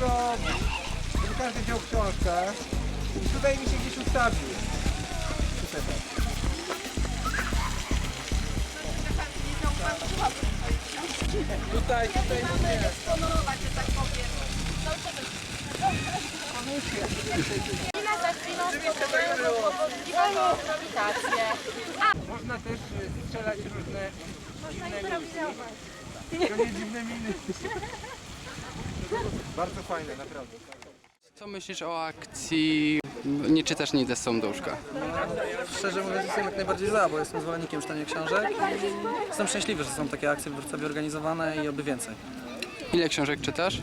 to żeby każdy wziął książkę i tutaj mi się gdzieś ustawił. Tutaj tak. Tutaj, tutaj no nie. Chwila za chwilą powątpliwość improwizację. Można też y, strzelać różne dziwne miny. To nie dziwne miny. Bardzo fajne, naprawdę. Co myślisz o akcji Nie czytasz nic ze łóżka? Szczerze mówiąc jestem jak najbardziej za, bo jestem zwolennikiem czytania książek i jestem szczęśliwy, że są takie akcje w Wrocławiu organizowane i oby więcej. Ile książek czytasz?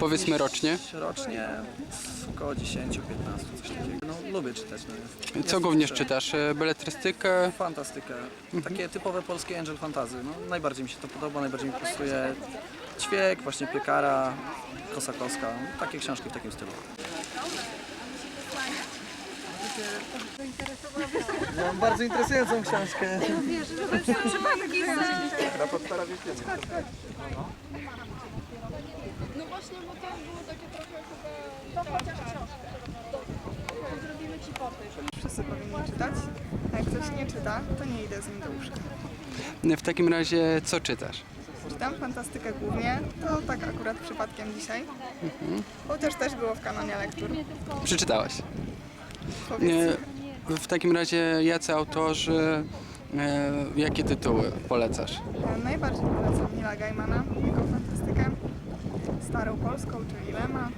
Powiedzmy rocznie. Rocznie około 10-15, coś takiego. No lubię czytać. No, Co głównie czytasz? E, Beletrystykę? Fantastykę. Takie typowe polskie angel fantazy. No, najbardziej mi się to podoba, najbardziej mi pasuje. Ćwiek, właśnie Piekara, Kosakowska. Takie książki w takim stylu. Mam bardzo interesującą książkę. No właśnie, bo to było takie trochę chyba... To chociaż książkę. Zrobimy ci poty. Wszyscy powinni czytać, a jak ktoś nie czyta, to nie idę z nim do łóżka. W takim razie co czytasz? Czytam fantastykę głównie, to tak akurat przypadkiem dzisiaj. Chociaż też było w kanonie lektur. Przeczytałaś. E, W takim razie jacy autorzy, e, jakie tytuły polecasz? e, najbardziej polecam Nila Gaimana, jego fantastykę, starą polską, czyli Lema,